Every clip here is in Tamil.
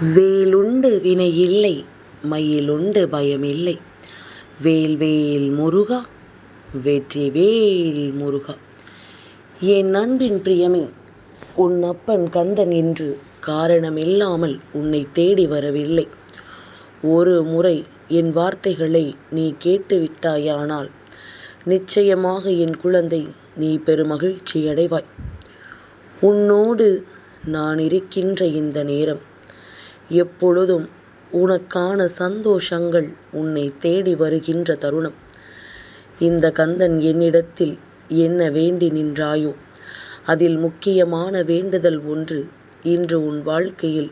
வேலுண்டு வினையில்லை மயிலுண்டு பயமில்லை. வேல் வேல் முருகா வெற்றிவேல் முருகா. என் அன்பின் பிரியமே உன் அப்பன் கந்தன் என்று காரணமில்லாமல் உன்னை தேடி வரவில்லை. ஒரு முறை என் வார்த்தைகளை நீ கேட்டுவிட்டாயானால் நிச்சயமாக என் குழந்தை நீ பெருமகிழ்ச்சியடைவாய். உன்னோடு நான் இருக்கின்ற இந்த நேரம் எப்பொழுதும் உனக்கான சந்தோஷங்கள் உன்னை தேடி வருகின்ற தருணம். இந்த கந்தன் என்னிடத்தில் என்ன வேண்டி நின்றாயோ அதில் முக்கியமான வேண்டுதல் ஒன்று இன்று உன் வாழ்க்கையில்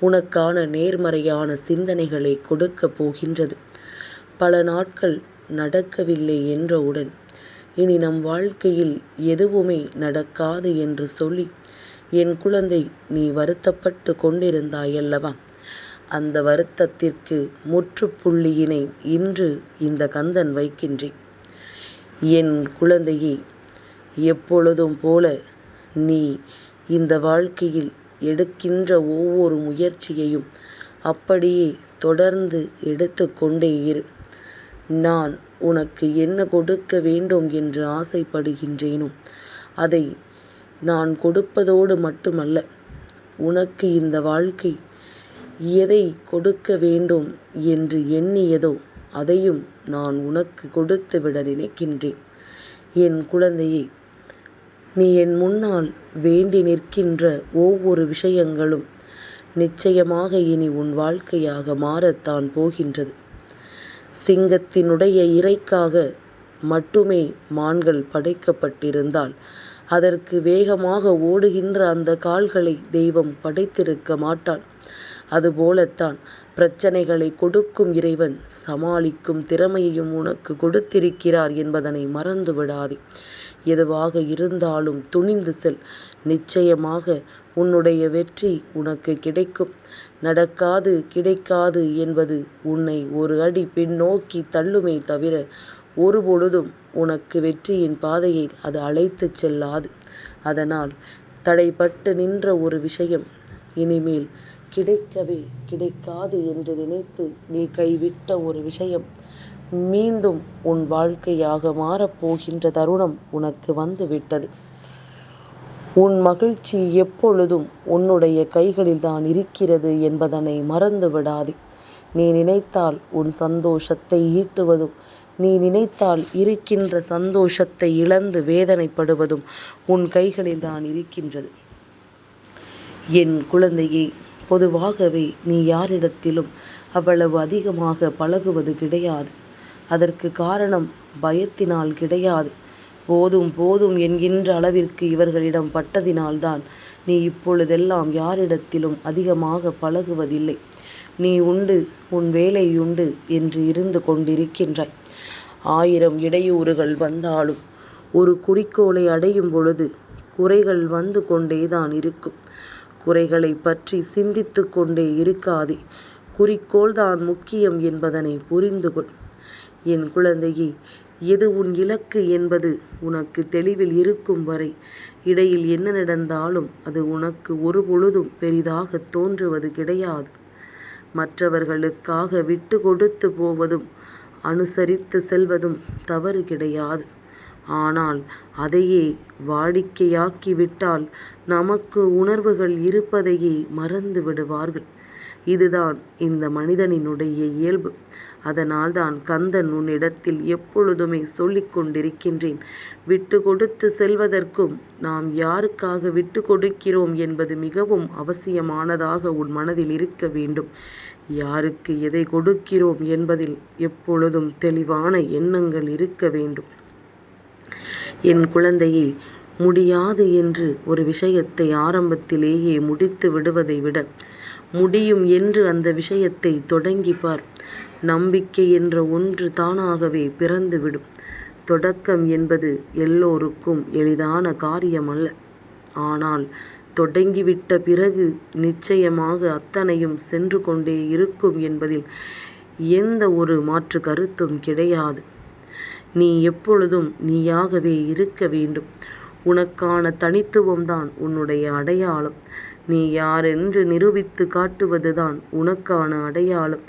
உனக்கான நேர்மறையான சிந்தனைகளை கொடுக்கப் போகின்றது. பல நாட்கள் நடக்கவில்லை என்றவுடன் இனி நம் வாழ்க்கையில் எதுவுமே நடக்காது என்று சொல்லி என் குழந்தை நீ வருத்தப்பட்டு கொண்டிருந்தாயல்லவா? அந்த வருத்தத்திற்கு முற்றுப்புள்ளியினை இன்று இந்த கந்தன் வைக்கின்றேன். என் குழந்தையே எப்பொழுதும் போல நீ இந்த வாழ்க்கையில் எடுக்கின்ற ஒவ்வொரு முயற்சியையும் அப்படியே தொடர்ந்து எடுத்து கொண்டே இரு. நான் உனக்கு என்ன கொடுக்க வேண்டும் என்று ஆசைப்படுகின்றேனோ அதை நான் கொடுப்பதோடு மட்டுமல்ல உனக்கு இந்த வாழ்க்கை எதை கொடுக்க வேண்டும் என்று எண்ணியதோ அதையும் நான் உனக்கு கொடுத்துவிட நினைக்கின்றேன். என் குழந்தையே நீ என் முன்னால் வேண்டி நிற்கின்ற ஒவ்வொரு விஷயங்களும் நிச்சயமாக இனி உன் வாழ்க்கையாக மாறத்தான் போகின்றது. சிங்கத்தினுடைய இறைக்காக மட்டுமே மான்கள் படைக்கப்பட்டிருந்தால் அதற்கு வேகமாக ஓடுகின்ற அந்த கால்களை தெய்வம் படைத்திருக்க மாட்டான். அதுபோலத்தான் பிரச்சனைகளை கொடுக்கும் இறைவன் சமாளிக்கும் திறமையையும் உனக்கு கொடுத்திருக்கிறார் என்பதனை மறந்து விடாதே எதுவாக இருந்தாலும் துணிந்து செல். நிச்சயமாக உன்னுடைய வெற்றி உனக்கு கிடைக்கும். நடக்காது கிடைக்காது என்பது உன்னை ஒரு அடி பின்னோக்கி தள்ளுமே தவிர ஒருபொழுதும் உனக்கு வெற்றியின் பாதையை அது அழைத்துச் செல்லாது. அதனால் தடைப்பட்டு நின்ற ஒரு விஷயம் இனிமேல் கிடைக்கவே கிடைக்காது என்று நினைத்து நீ கைவிட்ட ஒரு விஷயம் மீண்டும் உன் வாழ்க்கையாக மாறப்போகின்ற தருணம் உனக்கு வந்து விட்டது உன் மகிழ்ச்சி எப்பொழுதும் உன்னுடைய கைகளில் தான் இருக்கிறது என்பதனை மறந்து விடாதே நீ நினைத்தால் உன் சந்தோஷத்தை ஈட்டுவதும் நீ நினைத்தால் இருக்கின்ற சந்தோஷத்தை இழந்து வேதனைப்படுவதும் உன் கைகளில் தான் இருக்கின்றது. என் குழந்தையே பொதுவாகவே நீ யாரிடத்திலும் அவ்வளவு அதிகமாக பழகுவது கிடையாது. அதற்கு காரணம் பயத்தினால் கிடையாது. போதும் போதும் என்கின்ற அளவிற்கு இவர்களிடம் பட்டதினால்தான் நீ இப்பொழுதெல்லாம் யாரிடத்திலும் அதிகமாக பழகுவதில்லை. நீ உண்டு உன் வேலை உண்டு என்று இருந்து கொண்டிருக்கின்றாய். ஆயிரம் இடையூறுகள் வந்தாலும் ஒரு குறிக்கோளை அடையும் பொழுது குறைகள் வந்து கொண்டேதான் இருக்கும். குறைகளை பற்றி சிந்தித்து கொண்டே இருக்காதே குறிக்கோள்தான் முக்கியம் என்பதனை புரிந்து கொள். என் குழந்தையே எது உன் இலக்கு என்பது உனக்கு தெளிவில் இருக்கும் வரை இடையில் என்ன நடந்தாலும் அது உனக்கு ஒரு பொழுதும் பெரிதாக தோன்றுவது கிடையாது. மற்றவர்களுக்காக விட்டு கொடுத்து போவதும் அனுசரித்து செல்வதும் தவறு கிடையாது. ஆனால் அதையே வாடிக்கையாக்கிவிட்டால் நமக்கு உணர்வுகள் இருப்பதையே மறந்து விடுவார்கள். இதுதான் இந்த மனிதனினுடைய இயல்பு. அதனால் தான் கந்தன் உன்னிடத்தில் எப்பொழுதுமே சொல்லிக் கொண்டிருக்கின்றேன். விட்டு கொடுத்து செல்வதற்கும் நாம் யாருக்காக விட்டு கொடுக்கிறோம் என்பது மிகவும் அவசியமானதாக உன் மனதில் இருக்க வேண்டும். யாருக்கு எதை கொடுக்கிறோம் என்பதில் எப்பொழுதும் தெளிவான எண்ணங்கள் இருக்க வேண்டும். என் குழந்தையை முடியாது என்று ஒரு விஷயத்தை ஆரம்பத்திலேயே முடித்து விடுவதை விட முடியும் என்று அந்த விஷயத்தை தொடங்கி பார். நம்பிக்கை என்ற ஒன்று தானாகவே பிறந்துவிடும். தொடக்கம் என்பது எல்லோருக்கும் எளிதான காரியம் அல்ல ஆனால் தொடங்கிவிட்ட பிறகு நிச்சயமாக அத்தனையும் சென்று கொண்டே இருக்கும் என்பதில் எந்த ஒரு மாற்று கருத்தும் கிடையாது. நீ எப்பொழுதும் நீயாகவே இருக்க வேண்டும். உனக்கான தனித்துவம்தான் உன்னுடைய அடையாளம். நீ யாரென்று நிரூபித்து காட்டுவதுதான் உனக்கான அடையாளம்.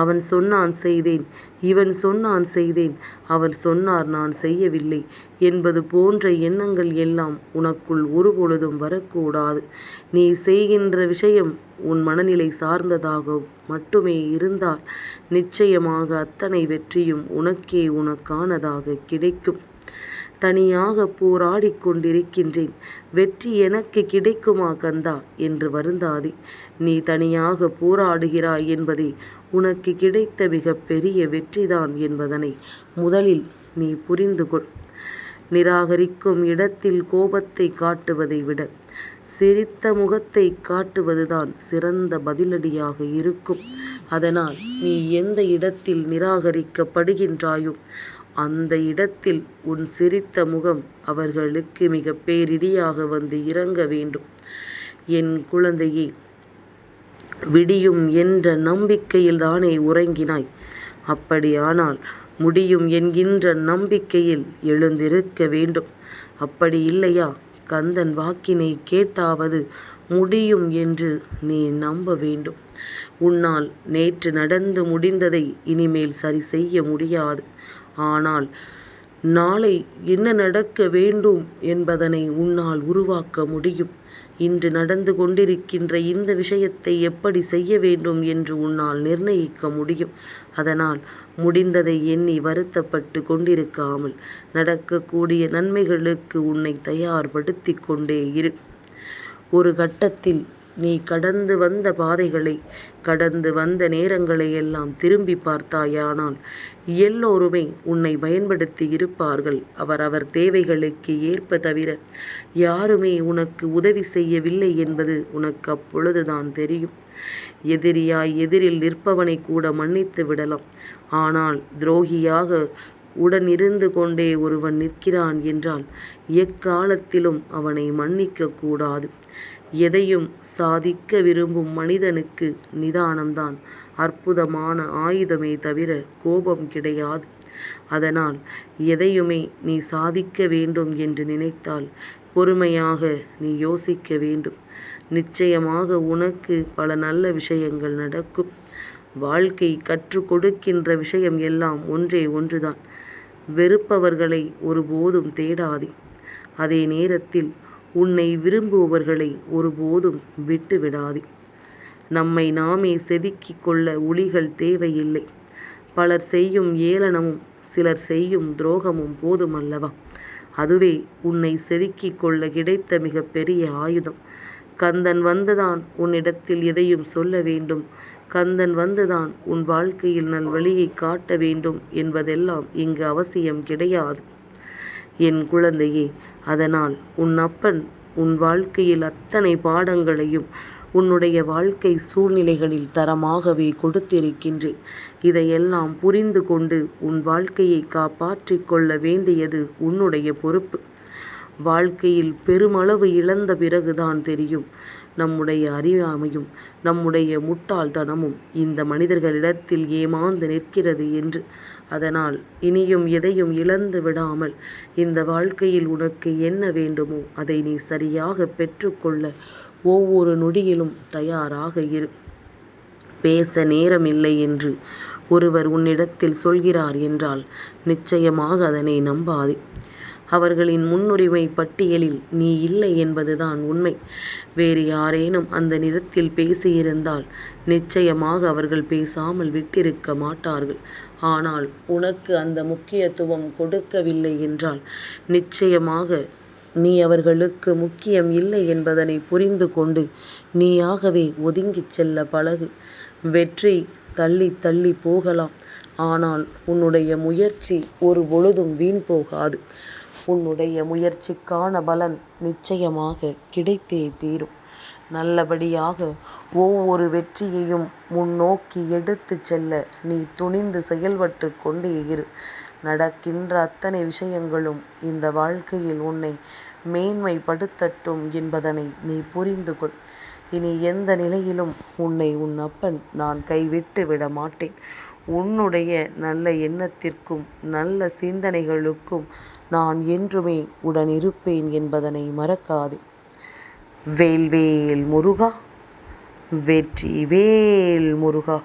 அவன் சொன்னான் செய்தேன் இவன் சொன்னான் செய்தேன் அவர் சொன்னார் நான் செய்யவில்லை என்பது போன்ற எண்ணங்கள் எல்லாம் உனக்குள் ஒருபொழுதும் வரக்கூடாது. நீ செய்கின்ற விஷயம் உன் மனநிலை சார்ந்ததாக மட்டுமே இருந்தால் நிச்சயமாக அத்தனை வெற்றியும் உனக்கே உனக்கானதாக கிடைக்கும். தனியாக போராடிக் கொண்டிருக்கின்றேன் வெற்றி எனக்கு கிடைக்குமா கந்தா என்று வருந்தாதே. நீ தனியாக போராடுகிறாய் என்பதே உனக்கு கிடைத்த மிக பெரிய வெற்றிதான் என்பதனை முதலில் நீ புரிந்து கொள். நிராகரிக்கும் இடத்தில் கோபத்தை காட்டுவதை விட சிரித்த முகத்தை காட்டுவதுதான் சிறந்த பதிலடியாக இருக்கும். அதனால் நீ எந்த இடத்தில் நிராகரிக்கப்படுகின்றாயோ அந்த இடத்தில் உன் சிரித்த முகம் அவர்களுக்கு மிக பேரிடியாக வந்து இறங்க வேண்டும். என் குழந்தையே விடியும் என்ற நம்பிக்கையில் தானே உறங்கினாய். அப்படியானால் முடியும் என்கின்ற நம்பிக்கையில் எழுந்திருக்க வேண்டும். அப்படி இல்லையா கந்தன் வாக்கினை கேட்டாவது முடியும் என்று நீ நம்ப வேண்டும். உன்னால் நேற்று நடந்து முடிந்ததை இனிமேல் சரி செய்ய முடியாது. ஆனால் நாளை என்ன நடக்க வேண்டும் என்பதனை உன்னால் உருவாக்க முடியும். இன்று நடந்து கொண்டிருக்கின்ற இந்த விஷயத்தை எப்படி செய்ய வேண்டும் என்று உன்னால் நிர்ணயிக்க முடியும். அதனால் முடிந்ததை எண்ணி வருத்தப்பட்டு கொண்டிருக்காமல் நடக்கக்கூடிய நன்மைகளுக்கு உன்னை தயார்படுத்திக் கொண்டே இரு. ஒரு கட்டத்தில் நீ கடந்து வந்த பாதைகளை கடந்து வந்த நேரங்களை எல்லாம் திரும்பி பார்த்தாயானால் எல்லோருமே உன்னை பயன்படுத்தி இருப்பார்கள் அவரவர் தேவைகளுக்கு ஏற்ப தவிர யாருமே உனக்கு உதவி செய்யவில்லை என்பது உனக்கு அப்பொழுதுதான் தெரியும். எதிரியாய் எதிரில் நிற்பவனை கூட மன்னித்து விடலாம். ஆனால் துரோகியாக உடன் இருந்து கொண்டே ஒருவன் நிற்கிறான் என்றால் எக்காலத்திலும் அவனை மன்னிக்க கூடாது. எதையும் சாதிக்க விரும்பும் மனிதனுக்கு நிதானம்தான் அற்புதமான ஆயுதமே தவிர கோபம் கிடையாது. அதனால் எதையுமே நீ சாதிக்க வேண்டும் என்று நினைத்தால் பொறுமையாக நீ யோசிக்க வேண்டும். நிச்சயமாக உனக்கு பல நல்ல விஷயங்கள் நடக்கும். வாழ்க்கை கற்றுக் கொடுக்கின்ற விஷயம் எல்லாம் ஒன்றே ஒன்றுதான். வெறுப்பவர்களை ஒருபோதும் தேடாதே. அதே நேரத்தில் உன்னை விரும்புபவர்களை ஒருபோதும் விட்டு விடாதே. நம்மை நாமே செதுக்கிக் கொள்ள உளிகள் தேவையில்லை. பலர் செய்யும் ஏளனமும் சிலர் செய்யும் துரோகமும் போதுமல்லவா? அதுவே உன்னை செதுக்கிக் கொள்ள கிடைத்த மிக பெரிய ஆயுதம். கந்தன் வந்துதான் உன்னிடத்தில் எதையும் சொல்ல வேண்டும் கந்தன் வந்துதான் உன் வாழ்க்கையில் நல்வழியை காட்ட வேண்டும் என்பதெல்லாம் இங்கு அவசியம் கிடையாது. என் குழந்தையே அதனால் உன் அப்பன் உன் வாழ்க்கையில் அத்தனை பாடங்களையும் உன்னுடைய வாழ்க்கை சூழ்நிலைகளில் தரமாகவே கொடுத்திருக்கின்றேன். இதையெல்லாம் புரிந்து கொண்டு உன் வாழ்க்கையை காப்பாற்றிக் கொள்ள வேண்டியது உன்னுடைய பொறுப்பு. வாழ்க்கையில் பெருமளவு இழந்த பிறகுதான் தெரியும் நம்முடைய அறியாமையும் நம்முடைய முட்டாள்தனமும் இந்த மனிதர்களிடத்தில் ஏமாந்து நிற்கிறது என்று. அதனால் இனியும் எதையும் இழந்து விடாமல் இந்த வாழ்க்கையில் உனக்கு என்ன வேண்டுமோ அதை நீ சரியாக பெற்றுக்கொள்ள ஒவ்வொரு நொடியிலும் தயாராக இரு. பேச நேரமில்லை என்று ஒருவர் உன்னிடத்தில் சொல்கிறார் என்றால் நிச்சயமாக அதனை நம்பாதே. அவர்களின் முன்னுரிமை பட்டியலில் நீ இல்லை என்பதுதான் உண்மை. வேறு யாரேனும் அந்த நிறத்தில் பேசியிருந்தால் நிச்சயமாக அவர்கள் பேசாமல் விட்டிருக்க மாட்டார்கள். ஆனால் உனக்கு அந்த முக்கியத்துவம் கொடுக்கவில்லை என்றால் நிச்சயமாக நீ அவர்களுக்கு முக்கியம் இல்லை என்பதனை புரிந்து கொண்டு நீயாகவே ஒதுங்கிச் செல்ல பழகு. வெற்றி தள்ளித் தள்ளிப் போகலாம். ஆனால் உன்னுடைய முயற்சி ஒரு பொழுதும் வீண் போகாது. உன்னுடைய முயற்சிக்கான பலன் நிச்சயமாக கிடைத்தே தீரும். நல்லபடியாக ஒவ்வொரு வெற்றியையும் முன்னோக்கி எடுத்துச் செல்ல நீ துணிந்து செயல்பட்டுக் கொண்டே இரு. நடக்கின்ற அத்தனை விஷயங்களும் இந்த வாழ்க்கையில் உன்னை மேன்மைப்படுத்தட்டும் என்பதனை நீ புரிந்து கொள். இனி எந்த நிலையிலும் உன்னை உன் அப்பன் நான் கைவிட்டு விட மாட்டேன். உன்னுடைய நல்ல எண்ணத்திற்கும் நல்ல சிந்தனைகளுக்கும் நான் என்றுமே உடனிருப்பேன் என்பதனை மறக்காதே. வேல்வேல் முருகா வெற்றி. வேல் முருகா.